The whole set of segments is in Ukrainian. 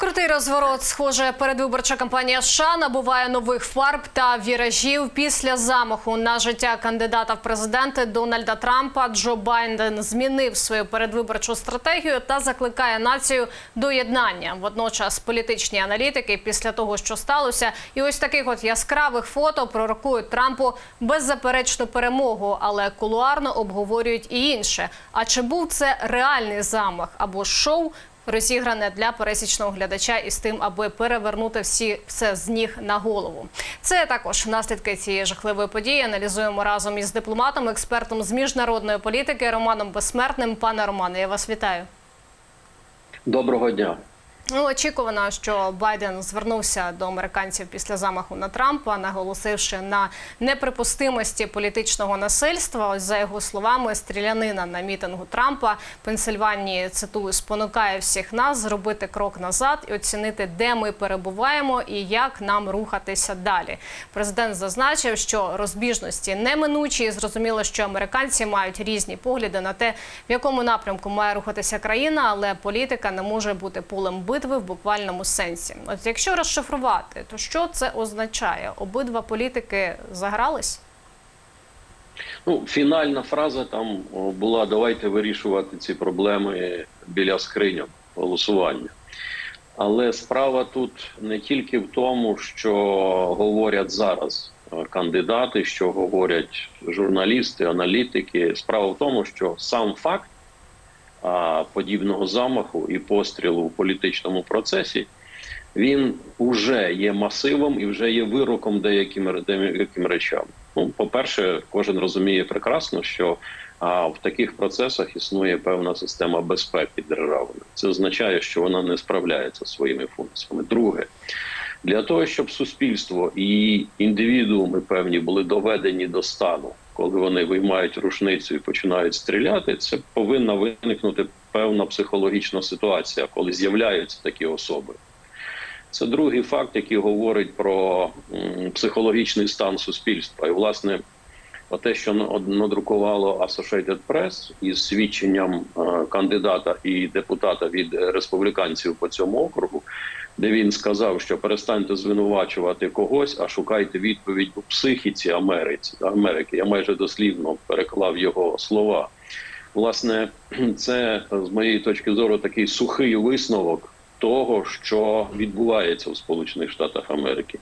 Крутий розворот, схоже, передвиборча кампанія США набуває нових фарб та віражів після замаху на життя кандидата в президенти Дональда Трампа. Джо Байден змінив свою передвиборчу стратегію та закликає націю до єднання. Водночас політичні аналітики після того, що сталося, і ось таких от яскравих фото пророкують Трампу беззаперечну перемогу, але кулуарно обговорюють і інше. А чи був це реальний замах або шоу? Розігране для пересічного глядача із тим, аби перевернути всі все з ніг на голову. Це також наслідки цієї жахливої події. Аналізуємо разом із дипломатом, експертом з міжнародної політики Романом Безсмертним. Пане Романе, я вас вітаю. Доброго дня. Ну, очікувано, що Байден звернувся до американців після замаху на Трампа, наголосивши на неприпустимості політичного насильства. Ось за його словами, стрілянина на мітингу Трампа Пенсильванії цитую спонукає всіх нас зробити крок назад і оцінити, де ми перебуваємо і як нам рухатися далі. Президент зазначив, що розбіжності неминучі, і зрозуміло, що американці мають різні погляди на те, в якому напрямку має рухатися країна, але політика не може бути полем битви в буквальному сенсі. От якщо розшифрувати, то що це означає? Обидва політики загрались? Ну, фінальна фраза там була: давайте вирішувати ці проблеми біля скриньок голосування. Але справа тут не тільки в тому, що говорять зараз е, кандидати, що говорять журналісти, аналітики. Справа в тому, що сам факт подібного замаху і пострілу в політичному процесі він вже є масивом і вже є вироком деяким деяким речам. Ну, по-перше, кожен розуміє прекрасно, що а, в таких процесах існує певна система безпеки державної. Це означає, що вона не справляється своїми функціями. Друге, для того, щоб суспільство і індивідууми певні були доведені до стану, коли вони виймають рушницю і починають стріляти, це повинна виникнути певна психологічна ситуація, коли з'являються такі особи. Це другий факт, який говорить про психологічний стан суспільства. І, власне, те, що надрукувало Associated Press із свідченням е, кандидата і депутата від республіканців по цьому округу, де він сказав, що перестаньте звинувачувати когось, а шукайте відповідь у психіці Америці Америки. Я майже дослівно переклав його слова. Власне, це з моєї точки зору такий сухий висновок того, що відбувається у Сполучених Штатах Америки.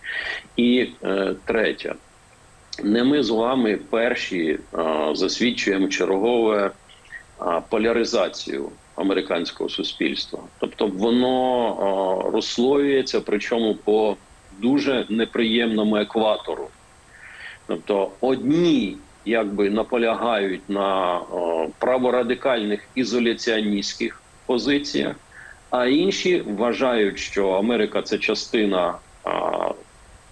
І е, третє, не ми з вами перші засвідчуємо чергове поляризацію американського суспільства. Тобто воно розслоюється, причому по дуже неприємному екватору. Тобто, одні якби наполягають на праворадикальних ізоляціоністських позиціях. А інші вважають, що Америка це частина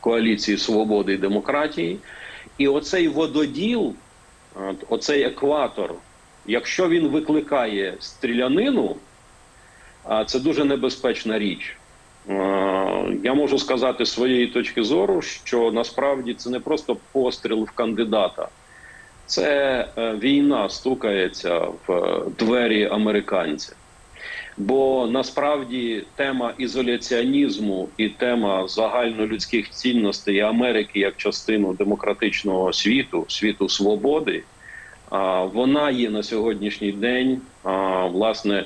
коаліції свободи і демократії, і оцей вододіл, оцей екватор, якщо він викликає стрілянину, це дуже небезпечна річ. Я можу сказати з своєї точки зору, що насправді це не просто постріл в кандидата, це е, війна стукається в е, двері американців. Бо насправді тема ізоляціонізму і тема загальнолюдських цінностей Америки як частину демократичного світу, світу свободи, вона є на сьогоднішній день власне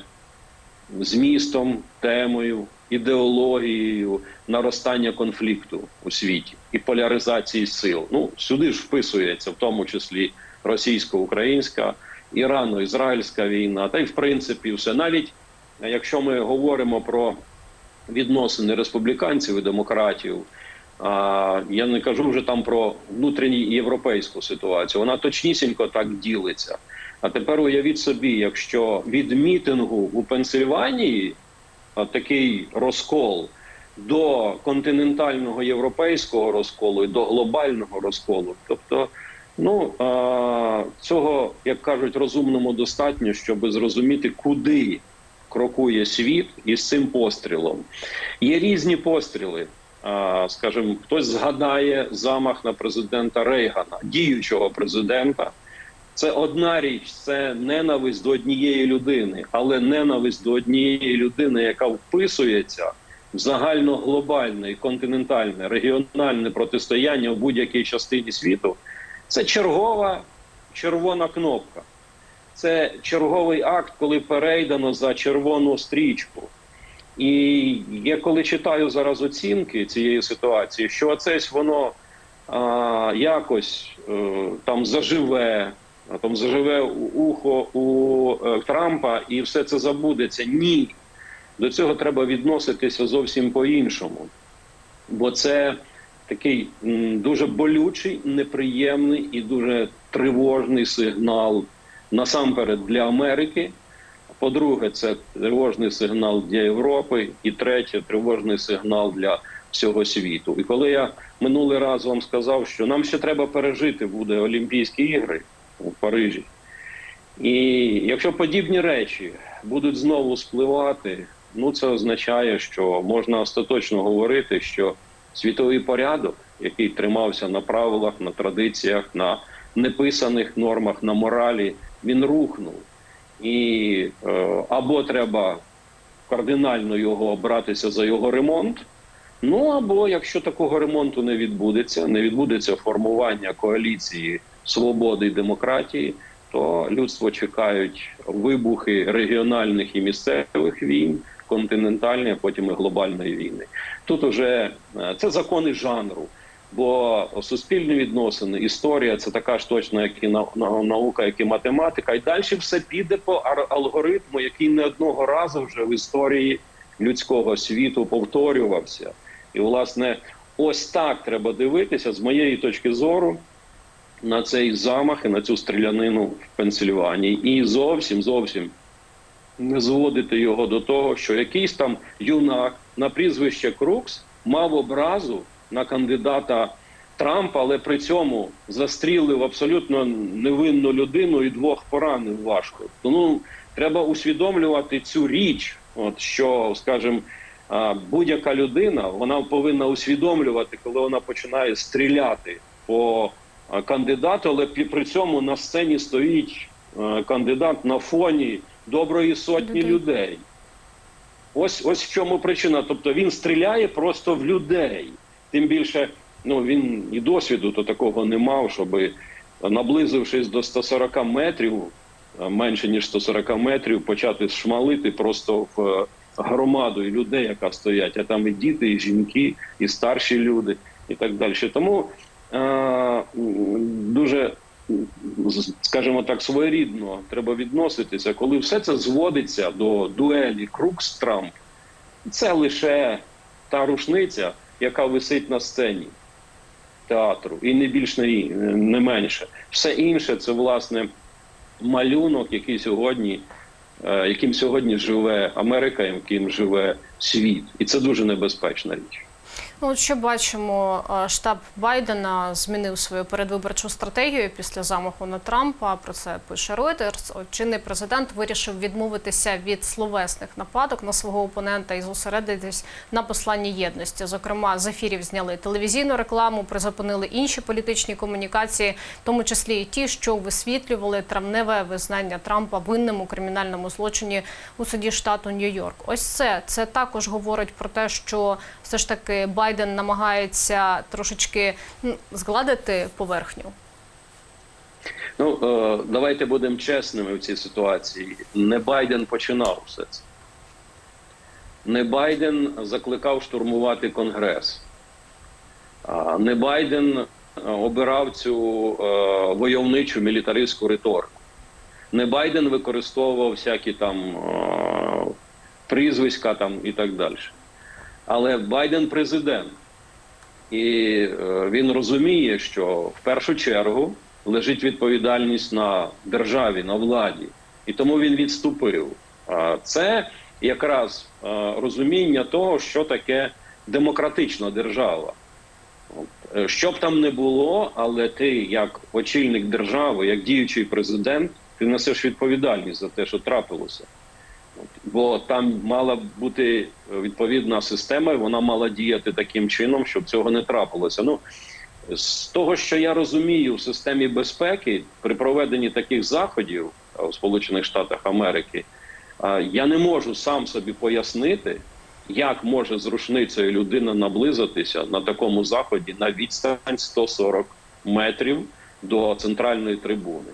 змістом, темою, ідеологією наростання конфлікту у світі і поляризації сил. Ну сюди ж вписується в тому числі російсько-українська, ірано-ізраїльська війна, та й в принципі все навіть. Якщо ми говоримо про відносини республіканців і демократів, я не кажу вже там про внутрішню європейську ситуацію. Вона точнісінько так ділиться. А тепер уявіть собі, якщо від мітингу у Пенсильванії такий розкол до континентального європейського розколу і до глобального розколу, тобто. Ну цього як кажуть розумному достатньо, щоб зрозуміти, куди крокує світ із цим пострілом. Є різні постріли. Скажімо, хтось згадає замах на президента Рейгана, діючого президента. Це одна річ, це ненависть до однієї людини, але ненависть до однієї людини, яка вписується в загальноглобальне, і континентальне, регіональне протистояння в будь-якій частині світу, це чергова червона кнопка. Це черговий акт, коли перейдено за червону стрічку. І я коли читаю зараз оцінки цієї ситуації, що оцесь воно а, якось е, там заживе, а там заживе ухо у е, Трампа, і все це забудеться. Ні. До цього треба відноситися зовсім по-іншому. Бо це такий дуже болючий, неприємний і дуже тривожний сигнал насамперед для Америки. По-друге, це тривожний сигнал для Європи, і третє тривожний сигнал для всього світу. І коли я минулий раз вам сказав, що нам ще треба пережити буде Олімпійські ігри у Парижі, і якщо подібні речі будуть знову спливати, ну це означає, що можна остаточно говорити, що світовий порядок, який тримався на правилах, на традиціях, на неписаних нормах, на моралі, він рухнув. І е, або треба кардинально його братися за його ремонт. Ну або якщо такого ремонту не відбудеться, не відбудеться формування коаліції свободи і демократії, то людство чекають вибухи регіональних і місцевих війн, континентальної, а потім і глобальної війни. Тут уже е, це закони жанру. Бо суспільні відносини, історія це така ж точно, як і на- на- наука, як і математика, і далі все піде по алгоритму, який не одного разу вже в історії людського світу повторювався. І, власне, ось так треба дивитися з моєї точки зору на цей замах і на цю стрілянину в Пенсильванії. І зовсім зовсім не зводити його до того, що якийсь там юнак на прізвище Крукс мав образу на кандидата Трампа, але при цьому застрілив абсолютно невинну людину і двох поранив важко. Ну треба усвідомлювати цю річ, от що, скажімо, будь-яка людина вона повинна усвідомлювати, коли вона починає стріляти по кандидату, але при цьому на сцені стоїть кандидат на фоні доброї сотні Людей. людей. Ось ось в чому причина. Тобто він стріляє просто в людей. Тим більше, ну він і досвіду то такого не мав, щоб наблизившись до 140 метрів, менше ніж 140 метрів, почати шмалити просто в е, громаду і людей, яка стоять, а там і діти, і жінки, і старші люди, і так далі. Тому е, дуже скажімо так, своєрідно треба відноситися, коли все це зводиться до дуелі Крукс Трамп, це лише та рушниця, яка висить на сцені театру, і не більш не, менше. Все інше це власне малюнок, який сьогодні, е, яким сьогодні живе Америка, яким живе світ, і це дуже небезпечна річ. Ну, от що бачимо, штаб Байдена змінив свою передвиборчу стратегію після замаху на Трампа. Про це пише Reuters. От Чинний президент вирішив відмовитися від словесних нападок на свого опонента і зосередитись на посланні єдності. Зокрема, з ефірів зняли телевізійну рекламу, призупинили інші політичні комунікації, в тому числі і ті, що висвітлювали травневе визнання Трампа винним у кримінальному злочині у суді штату Нью-Йорк. Ось це це також говорить про те, що все ж таки Байден намагається трошечки згладити поверхню. Ну е, давайте будемо чесними в цій ситуації. Не Байден починав все це. Не Байден закликав штурмувати Конгрес. Не Байден е, обирав цю е, войовничу мілітаристську риторику. Не Байден використовував всякі там прізвиська там і так далі. Але Байден президент. І е, він розуміє, що в першу чергу лежить відповідальність на державі, на владі, і тому він відступив. Це якраз е, розуміння того, що таке демократична держава. Е, Що б там не було, але ти, як очільник держави, як діючий президент, ти несеш відповідальність за те, що трапилося. Бо там мала бути е, відповідна система, і вона мала діяти таким чином, щоб цього не трапилося. Ну з того, що я розумію в системі безпеки при проведенні таких заходів у Сполучених Штатах Америки, я не можу сам собі пояснити, як може з рушницею людина наблизитися на такому заході на відстань 140 метрів до центральної трибуни.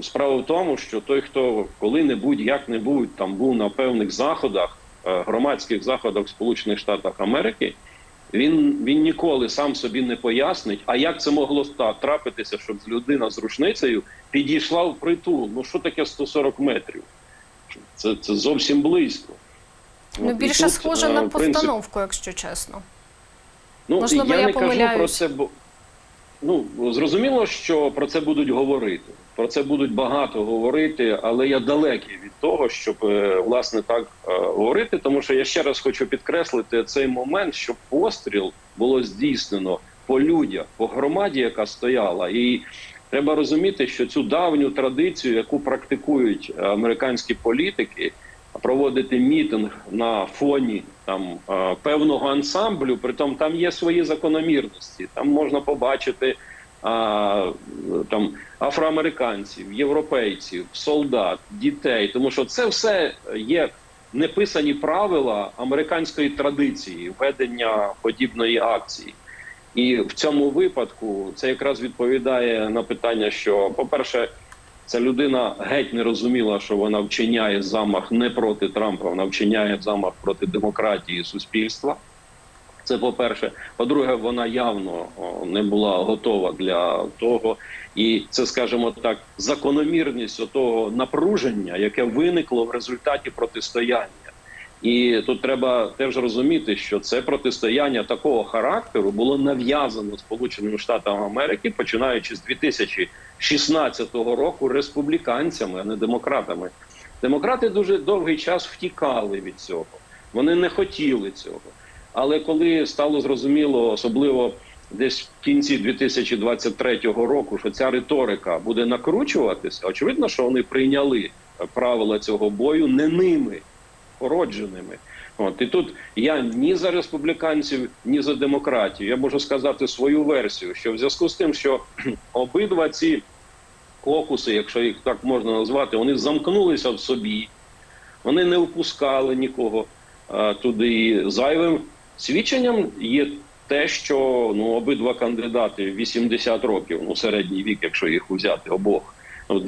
Справа в тому, що той, хто коли-небудь, як-небудь там був на певних заходах, е, громадських заходах Сполучених Штатах Америки, він, він ніколи сам собі не пояснить, а як це могло трапитися, щоб людина з рушницею підійшла в притул. Ну що таке 140 метрів? Це, це зовсім близько. Ну, От, більше тут, схоже е, на в принципі, постановку, якщо чесно. Ну, Можливо, я, я не кажу про помиляюсь. це, бо ну зрозуміло, що про це будуть говорити. Про це будуть багато говорити, але я далекий від того, щоб е, власне так е, говорити. Тому що я ще раз хочу підкреслити цей момент, що постріл було здійснено по людях, по громаді, яка стояла, і треба розуміти, що цю давню традицію, яку практикують е, американські політики, проводити мітинг на фоні там певного ансамблю, притом там є свої закономірності. Там можна побачити а, там афроамериканців, європейців, солдат, дітей, тому що це все є неписані правила американської традиції ведення подібної акції. І в цьому випадку це якраз відповідає на питання, що, по-перше, ця людина геть не розуміла, що вона вчиняє замах не проти Трампа, вона вчиняє замах проти демократії суспільства. Це по-перше. По-друге, вона явно не була готова для того, і це, скажімо так, закономірність того напруження, яке виникло в результаті протистояння. І тут треба теж розуміти, що це протистояння такого характеру було нав'язано Сполученими Штатами Америки, починаючи з 2016 року республіканцями, а не демократами. Демократи дуже довгий час втікали від цього. Вони не хотіли цього. Але коли стало зрозуміло, особливо десь в кінці 2023 року, що ця риторика буде накручуватися, очевидно, що вони прийняли правила цього бою не ними породженими. От і тут я ні за республіканців, ні за демократію. Я можу сказати свою версію, що в зв'язку з тим, що обидва ці кокуси, якщо їх так можна назвати, вони замкнулися в собі, вони не впускали нікого а, туди. І зайвим свідченням є те, що ну обидва кандидати 80 років, ну середній вік, якщо їх взяти обох.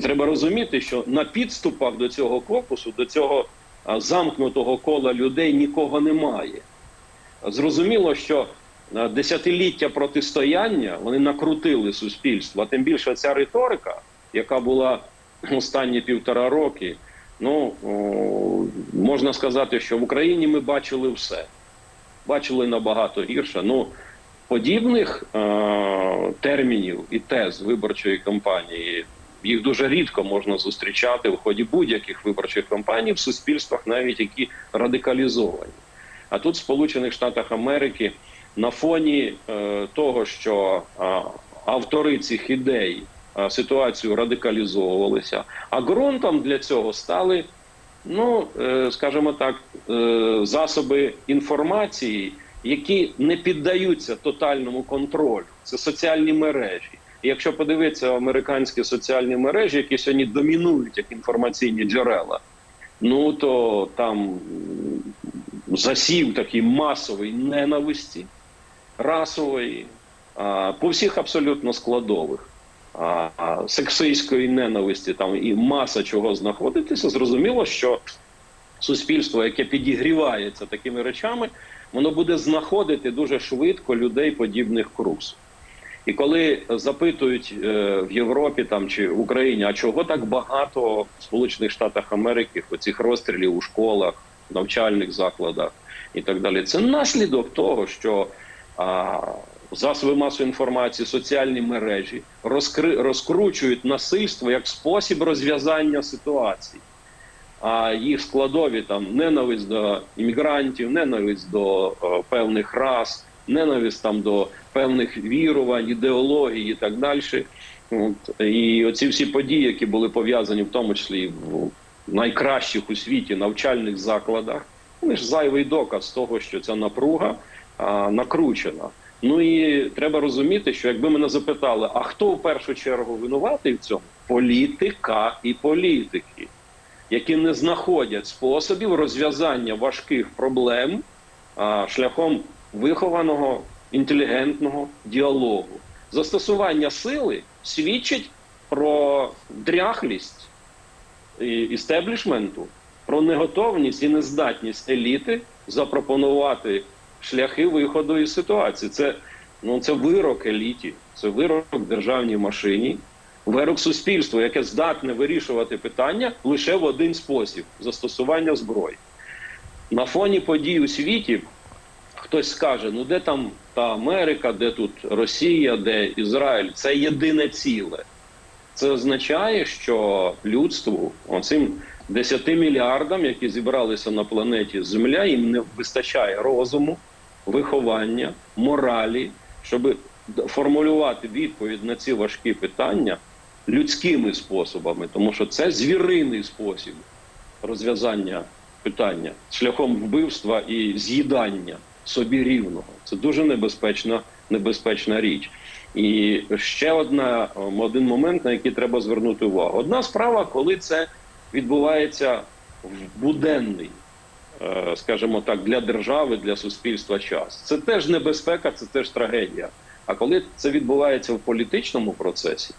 Треба розуміти, що на підступах до цього кокусу, до цього замкнутого кола людей нікого немає. Зрозуміло, що десятиліття протистояння вони накрутили суспільство, а тим більше ця риторика, яка була останні півтора роки. Ну можна сказати, що в Україні ми бачили все. Бачили набагато гірше. Ну подібних е- термінів і тез виборчої кампанії їх дуже рідко можна зустрічати в ході будь-яких виборчих кампаній в суспільствах, навіть які радикалізовані. А тут, в Сполучених Штатах Америки, на фоні е, того, що е, автори цих ідей е, ситуацію радикалізовувалися, а ґрунтом для цього стали, ну е, скажімо так, е, засоби інформації, які не піддаються тотальному контролю. Це соціальні мережі. Якщо подивитися американські соціальні мережі, які сьогодні домінують як інформаційні джерела, ну то там засів такий масовий ненависті, расової, по всіх абсолютно складових. А, сексистської ненависті там і маса чого знаходитися, зрозуміло, що суспільство, яке підігрівається такими речами, воно буде знаходити дуже швидко людей подібних крус. І коли запитують е, в Європі там чи в Україні, а чого так багато в Сполучених Штатах Америки оцих розстрілів у школах, навчальних закладах і так далі, це наслідок того, що а, засоби масової інформації, соціальні мережі розкри, розкручують насильство як спосіб розв'язання ситуації. А їх складові там ненависть до іммігрантів, ненависть до е, певних рас, ненависть там до певних вірувань, ідеологій і так далі. От, і оці всі події, які були пов'язані в тому числі в найкращих у світі навчальних закладах, вони ж зайвий доказ того, що ця напруга а, накручена. Ну і треба розуміти, що якби мене запитали, а хто в першу чергу винуватий в цьому? Політика і політики, які не знаходять способів розв'язання важких проблем а, шляхом вихованого інтелігентного діалогу. Застосування сили свідчить про дряхлість істеблішменту, про неготовність і нездатність еліти запропонувати шляхи виходу із ситуації. Це, ну, це вирок еліті, це вирок державній машині, вирок суспільству, яке здатне вирішувати питання лише в один спосіб застосування зброї. На фоні подій у світі хтось скаже: ну де там та Америка, де тут Росія, де Ізраїль? Це єдине ціле. Це означає, що людству, оцим 10 мільярдам, які зібралися на планеті Земля, їм не вистачає розуму, виховання, моралі, щоб формулювати відповідь на ці важкі питання людськими способами, тому що це звіриний спосіб розв'язання питання шляхом вбивства і з'їдання собі рівного. Це дуже небезпечна, небезпечна річ. І ще одна ем, один момент, на який треба звернути увагу. Одна справа, коли це відбувається в буденний, скажімо так, для держави, для суспільства час. Це теж небезпека, це теж трагедія. А коли це відбувається в політичному процесі,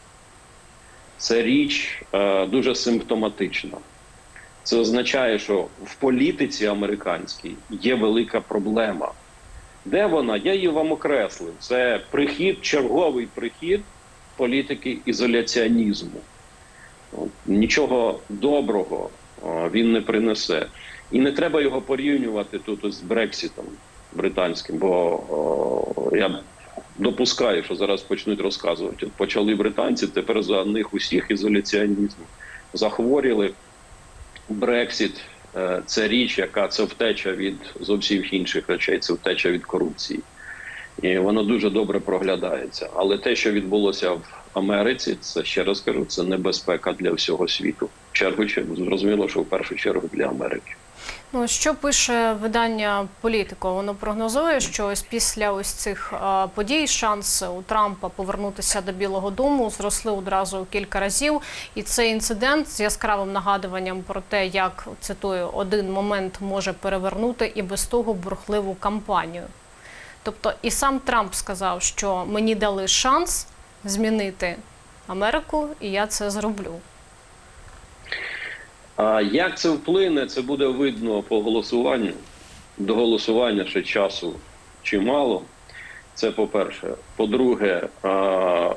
це річ е, дуже симптоматична. Це означає, що в політиці американській є велика проблема. Де вона? Я її вам окреслив. Це прихід, черговий прихід політики ізоляціонізму. Нічого доброго він не принесе. І не треба його порівнювати тут з Брексітом британським, бо о, я допускаю, що зараз почнуть розказувати. От почали британці, тепер за них усіх ізоляціонізм захворіли. Брексіт е, це річ, яка це втеча від зовсім інших речей, це втеча від корупції. І воно дуже добре проглядається. Але те, що відбулося в Америці, це ще раз кажу, це небезпека для всього світу. В чергу зрозуміло, що в першу чергу для Америки. Ну що пише видання Політико? Воно прогнозує, що ось після ось цих е, подій шанси у Трампа повернутися до Білого Дому зросли одразу кілька разів. І цей інцидент з яскравим нагадуванням про те, як цитую, один момент може перевернути і без того бурхливу кампанію. Тобто, і сам Трамп сказав, що мені дали шанс змінити Америку, і я це зроблю. А як це вплине, це буде видно по голосуванню. До голосування ще часу чимало. Це по-перше. По-друге, а,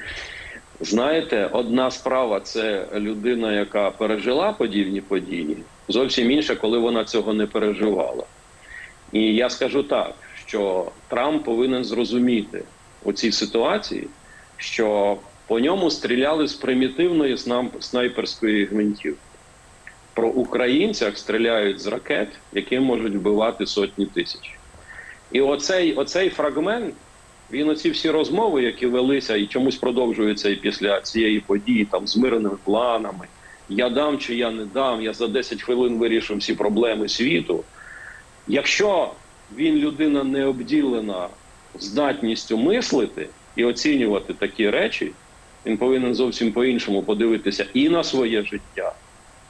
знаєте, одна справа це людина, яка пережила подібні події, зовсім інша, коли вона цього не переживала. І я скажу так, що Трамп повинен зрозуміти у цій ситуації, що по ньому стріляли з примітивної снайперської гвинтівки. Про українцях стріляють з ракет, які можуть вбивати сотні тисяч. І оцей, оцей фрагмент, він оці всі розмови, які велися і чомусь продовжуються і після цієї події, там з мирними планами. Я дам чи я не дам, я за 10 хвилин вирішу всі проблеми світу. Якщо він людина не обділена здатністю мислити і оцінювати такі речі, він повинен зовсім по-іншому подивитися і на своє життя,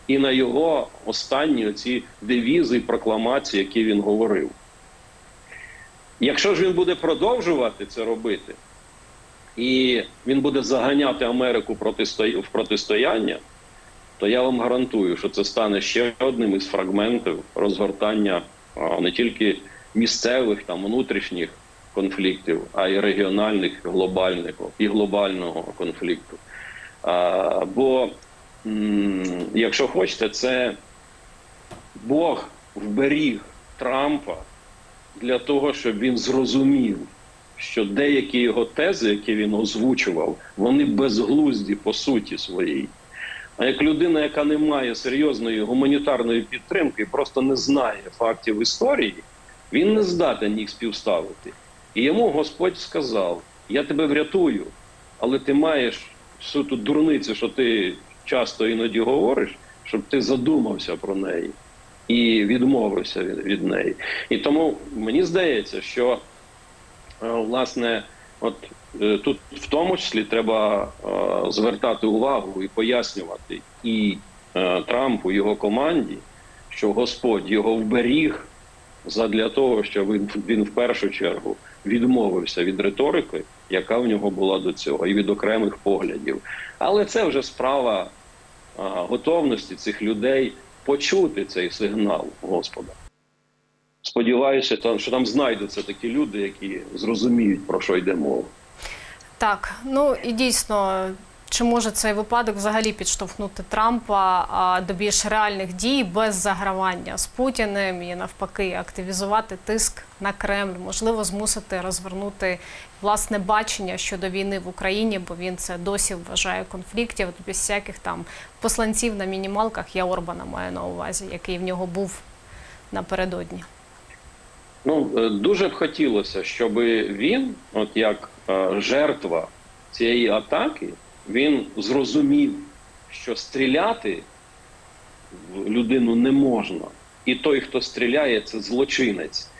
і на його останні оці девізи прокламації, які він говорив. Якщо ж він буде продовжувати це робити, і він буде заганяти Америку в протистояння, то я вам гарантую, що це стане ще одним із фрагментів розгортання не тільки місцевих там внутрішніх конфліктів, а й регіональних, глобальних і глобального конфлікту. А, бо, якщо хочете, це Бог вберіг Трампа для того, щоб він зрозумів, що деякі його тези, які він озвучував, вони безглузді по суті своїй. А як людина, яка не має серйозної гуманітарної підтримки просто не знає фактів історії, він не здатен їх співставити. І йому Господь сказав: Я тебе врятую, але ти маєш всю ту дурницю, що ти часто іноді говориш, щоб ти задумався про неї і відмовився від, від неї. І тому мені здається, що е, власне, от е, тут в тому числі треба е, звертати увагу і пояснювати і Трампу, його команді, що Господь його вберіг задля того, що він, він в першу чергу відмовився від риторики, яка в нього була до цього, і від окремих поглядів. Але це вже справа а, готовності цих людей почути цей сигнал Господа. Сподіваюся, що там знайдуться такі люди, які зрозуміють, про що йде мова. Так, ну і дійсно, чи може цей випадок взагалі підштовхнути Трампа до більш реальних дій без загравання з Путіним і навпаки активізувати тиск на Кремль, можливо, змусити розвернути власне бачення щодо війни в Україні, бо він це досі вважає конфліктів без всяких там посланців на мінімалках. Я Орбана маю на увазі, який в нього був напередодні. Ну е, дуже б хотілося, щоб він, от як е, жертва цієї атаки, він зрозумів, що стріляти в людину не можна, і той, хто стріляє, це злочинець.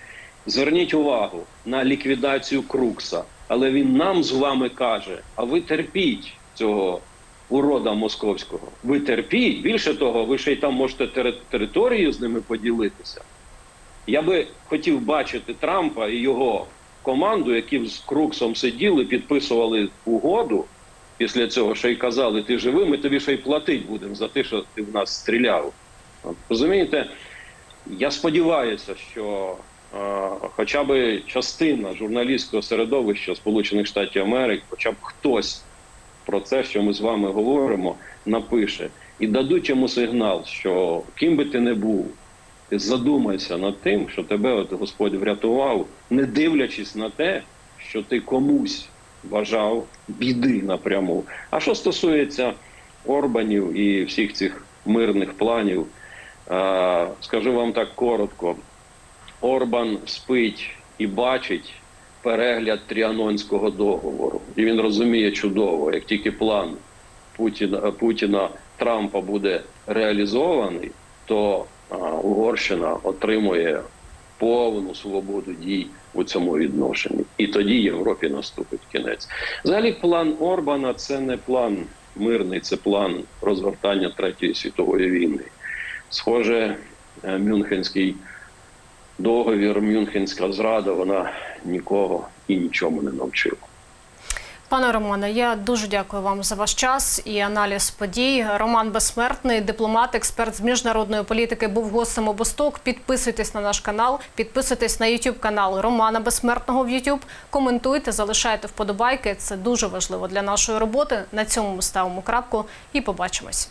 Зверніть увагу на ліквідацію Крукса, але він нам з вами каже: а ви терпіть цього урода московського. Ви терпіть. Більше того, ви ще й там можете територію з ними поділитися. Я би хотів бачити Трампа і його команду, які з Круксом сиділи, підписували угоду. Після цього ще й казали, ти живий, ми тобі ще й платить будемо за те, що ти в нас стріляв. Розумієте, я сподіваюся, що е, хоча б частина журналістського середовища Сполучених Штатів Америки, хоча б хтось про це, що ми з вами говоримо, напише і дадуть йому сигнал, що ким би ти не був, ти задумайся над тим, що тебе от Господь врятував, не дивлячись на те, що ти комусь бажав біди напряму. А що стосується Орбанів і всіх цих мирних планів, е, скажу вам так коротко: Орбан спить і бачить перегляд Тріанонського договору, і він розуміє чудово, як тільки план Путіна, Путіна Трампа буде реалізований, то Угорщина отримує повну свободу дій у цьому відношенні. І тоді Європі наступить кінець. Взагалі, план Орбана це не план мирний, це план розгортання Третьої світової війни. Схоже, е, Мюнхенський договір, Мюнхенська зрада, вона нікого і нічому не навчила. Пане Романе, я дуже дякую вам за ваш час і аналіз подій. Роман Безсмертний, дипломат, експерт з міжнародної політики, був гостем обосток. Підписуйтесь на наш канал, підписуйтесь на YouTube канал Романа Безсмертного в YouTube, коментуйте, залишайте вподобайки. Це дуже важливо для нашої роботи. На цьому ми ставимо крапку і побачимось.